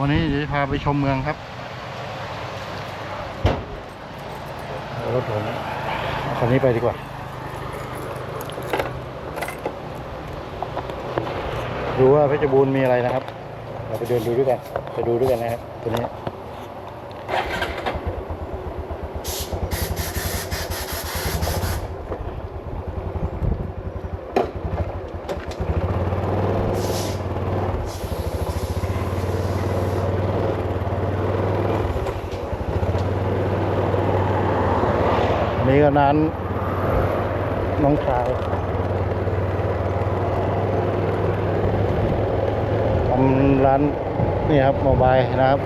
วันนี้จะพาไปชมเมืองครับรถผมคันนี้ไปดีกว่า ดูว่าเพชรบูรณ์มีอะไรนะครับ เราไปเดินดูด้วยกัน ไปดูด้วยกันนะครับตัวนี้ อั ร้านน้องชายทำร้านนี่ครับโมบายนะครับ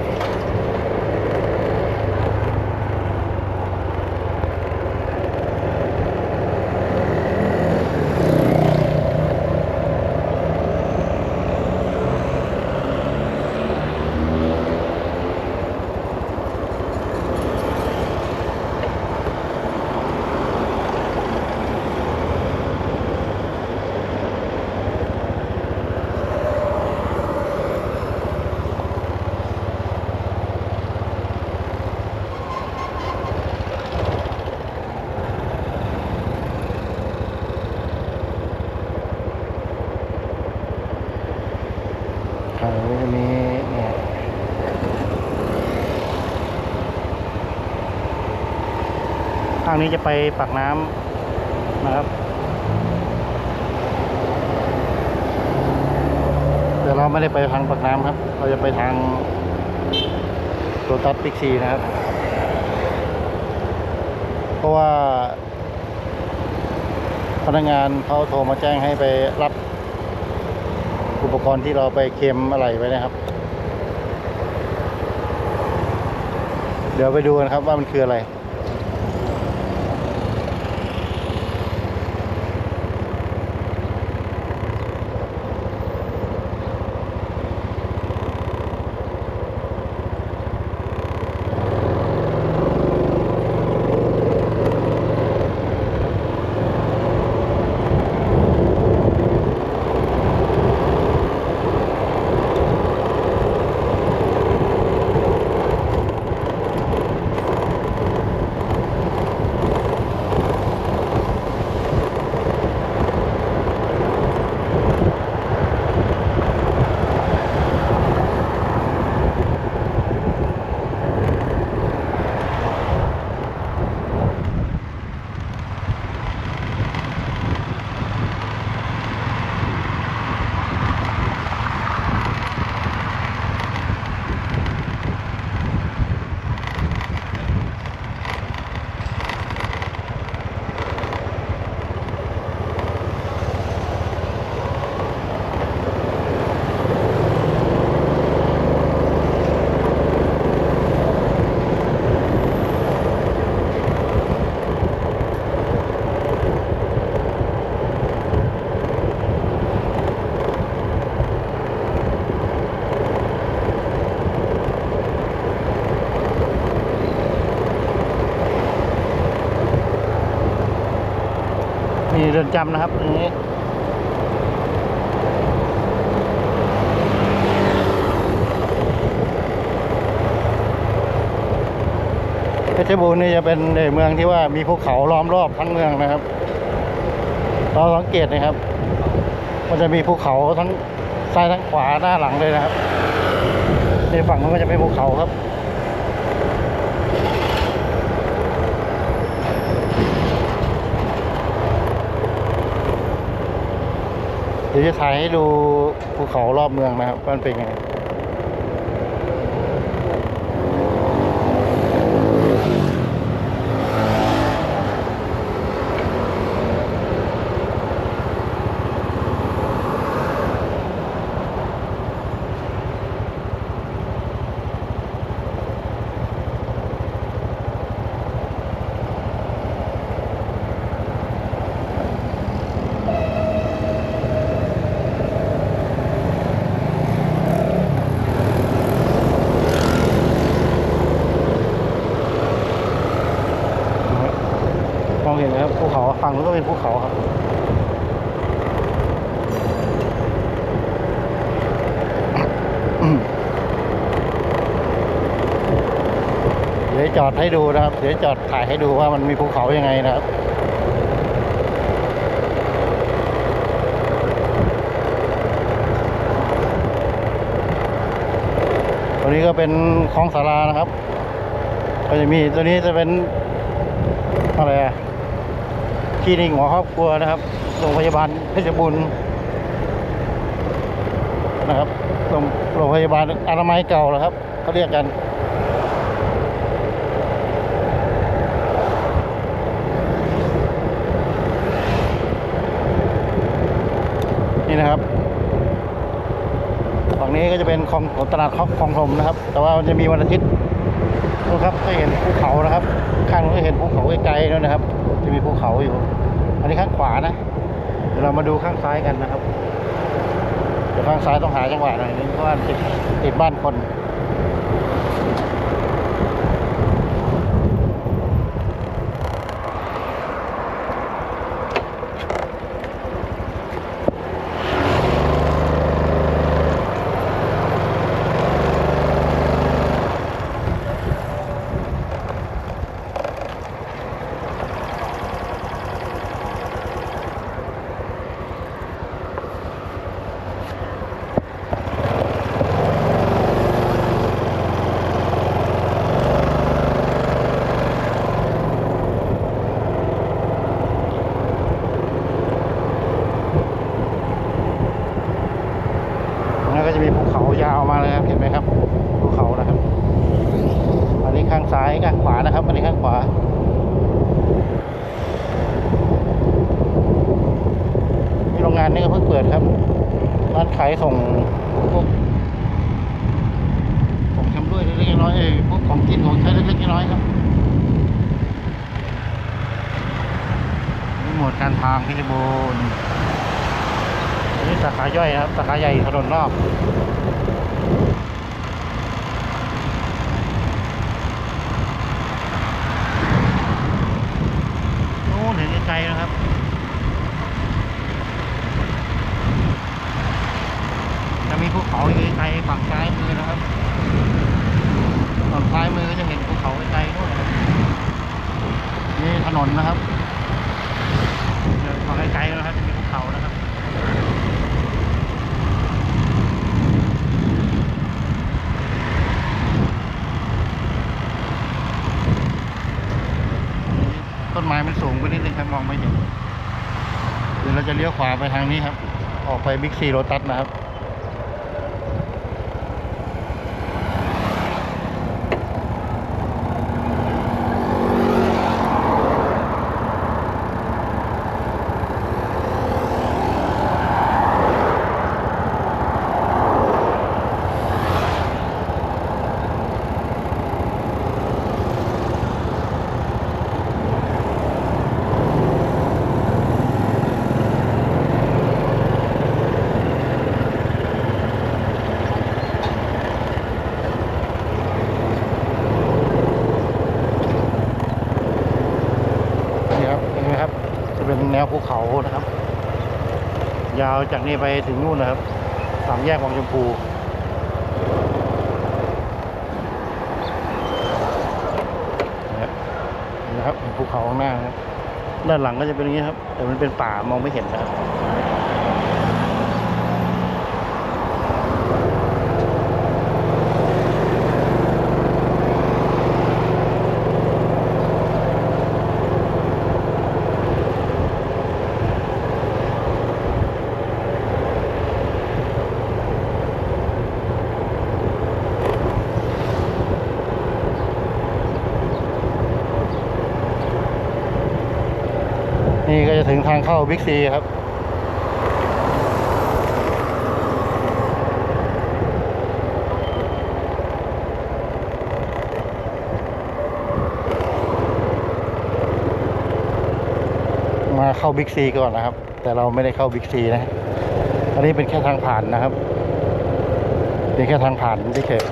ข้างนี้จะไปปากน้ำนะครับแต่เราไม่ได้ไปทางปากน้ำครับ เราจะไปทางโรตัสปิกซีนะครับ เพราะว่าพนักงานเขาโทรมาแจ้งให้ไปรับอุปกรณ์ที่เราไปเค็มอะไรไว้นะครับ เดี๋ยวไปดูกันครับว่ามันคืออะไร เรือนจำนะครับตรงนี้เพชรบูรณ์นี่จะเป็นเมืองที่ว่ามีภูเขาล้อมรอบทั้งเมืองนะครับ เราสังเกตนะครับ มันจะมีภูเขาทั้งซ้ายทั้งขวาหน้าหลังเลยนะครับในฝั่งนั้นก็จะเป็นภูเขาครับ เดี๋ยวจะถ่ายให้ดูภูเขารอบเมืองนะครับว่ามันเป็นไงมอง ฝั่งนู้นก็เป็นภูเขาครับเดี๋ยวจอดให้ดูนะครับ เดี๋ยวจอดถ่ายให้ดูว่ามันมีภูเขายังไงนะครับตัวนี้ก็เป็นคลองสารานะครับ ก็จะมีตัวนี้จะเป็นอะไรอะ คลินิกหมอครอบครัวนะครับ โรงพยาบาลเพชรบุญนะครับโรงโรงพยาบาลอนามัยเก่าแล้วครับเขาเรียกกันนี่นะครับ ฝั่งนี้ก็จะเป็นคลองของตลาดคลองคลองถมนะครับ แต่ว่ามันจะมีวันอาทิตย์นู่นครับก็เห็นภูเขานะครับ ข้างนู้นก็เห็นภูเขาไกลๆนู่นนะครับ จะมีภูเขาอยู่ อันนี้ข้างขวานะ เดี๋ยวเรามาดูข้างซ้ายกันนะครับ เดี๋ยวข้างซ้ายต้องหาจังหวะหน่อยนึงเพราะว่าติดติดบ้านคน แล้วก็จะมีภูเขายาวมาเลยครับ เห็นไหมครับ ภูเขานะครับ อันนี้ข้างซ้ายข้างขวานะครับ อันนี้ข้างขวา มีโรงงานนี่ก็เพิ่งเปิดครับ ร้านขายส่งพวกของชำร่วยเล็กๆน้อยๆเอพวกของกินของใช้เล็กๆน้อยๆครับนี่หมวดการทางพิจบูรณ์นี่สาขาย่อยครับ สาขาใหญ่ถนนนอก โน่นเห็นไกลๆนะครับ จะมีภูเขาอยู่ไกลๆฝั่งซ้ายมือนะครับ ฝั่งซ้ายมือก็จะเห็นภูเขาไกลๆด้วยนะครับนี่ถนนนะครับเดินฝั่งไกลๆนะครับจะมีภูเขานะครับ ต้นไม้มันสูงไปนิดนึงครับมองไม่เห็น เดี๋ยวเราจะเลี้ยวขวาไปทางนี้ครับ ออกไปบิ๊กซีโรตัสนะครับ นี่ครับเห็นไหมครับ จะ เขานะครับ ยาวจากนี้ไปถึงนู่นนะครับ สามแยกวังชมพูนะครับเห็นะครับภูเขาข้างหน้าครับด้านหลังก็จะเป็นอย่างนี้ครับ แต่มันเป็นป่ามองไม่เห็นนะครับางเข้าบิ๊กซีครับมาเข้าบิ๊กซีก่อนนะครับ แต่เราไม่ได้เข้าบิ๊กซีนะ อันนี้เป็นแค่ทางผ่านนะครับ เป็นแค่ทางผ่านที่เฉย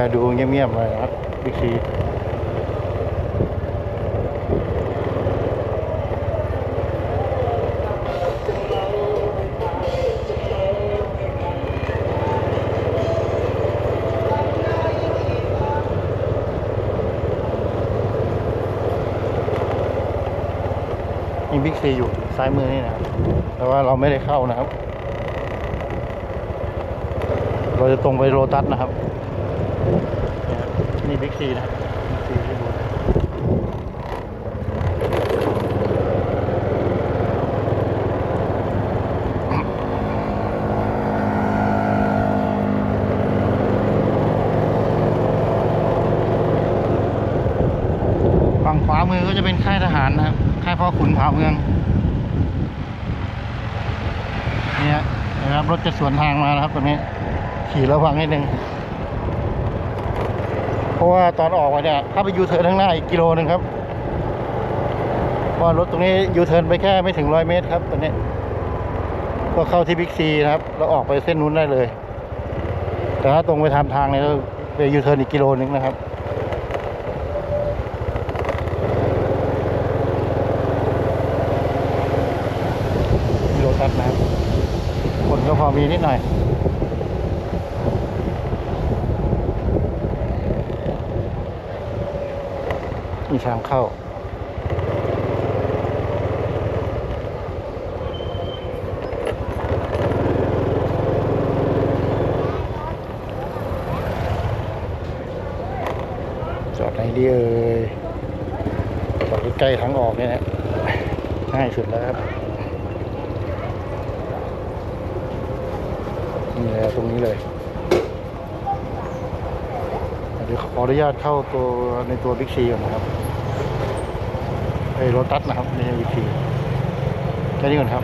อ ดูเงียบๆเลยครับบิ๊กซีมีบิ๊กซีอยู่ซ้ายมือนี่นะครับ แต่ว่าเราไม่ได้เข้านะครับ เราจะตรงไปโรตัสนะครับ บิ๊กซีนะครับบิ๊กซีที่บูธฝั่งขวามือก็จะเป็นค่ายทหารนะครับ ค่ายพ่อขุนผาเมืองเนี่ยนะครับรถจะสวนทางมานะครับตอนนี้ ขี่ระวังนิดนึง ราะว่าตอนออกมาเนี่ยถ้าไปยูเทิร์นข้างหน้าอีกกิโลหนึ่งครับเพราะว่ารถตรงนี้ยูเทิร์นไปแค่ไม่ถึงร้อยเมตรครับตอนนี้ก็เข้าที่บิ๊กซีนะครับแล้วออกไปเส้นนู้นได้เลย แต่ถ้าตรงไปทำทางเนี่ยเราไปยูเทิร์นอีกกิโลนึงนะครับกิโลตัสนะครับคนก็พอมีนิดหน่อย มีทางเข้า จอดไหนดีเอ่ยจอดใกล้ๆทางออกเนี่ยนะง่ายสุดแล้วครับนี่เลยตรงนี้เลยเดี๋ยวขออนุญาตเข้าตัวในตัวบิ๊กซีก่อนนะครับ โรตัสนะครับในวิธีแค่นี้ก่อนครับ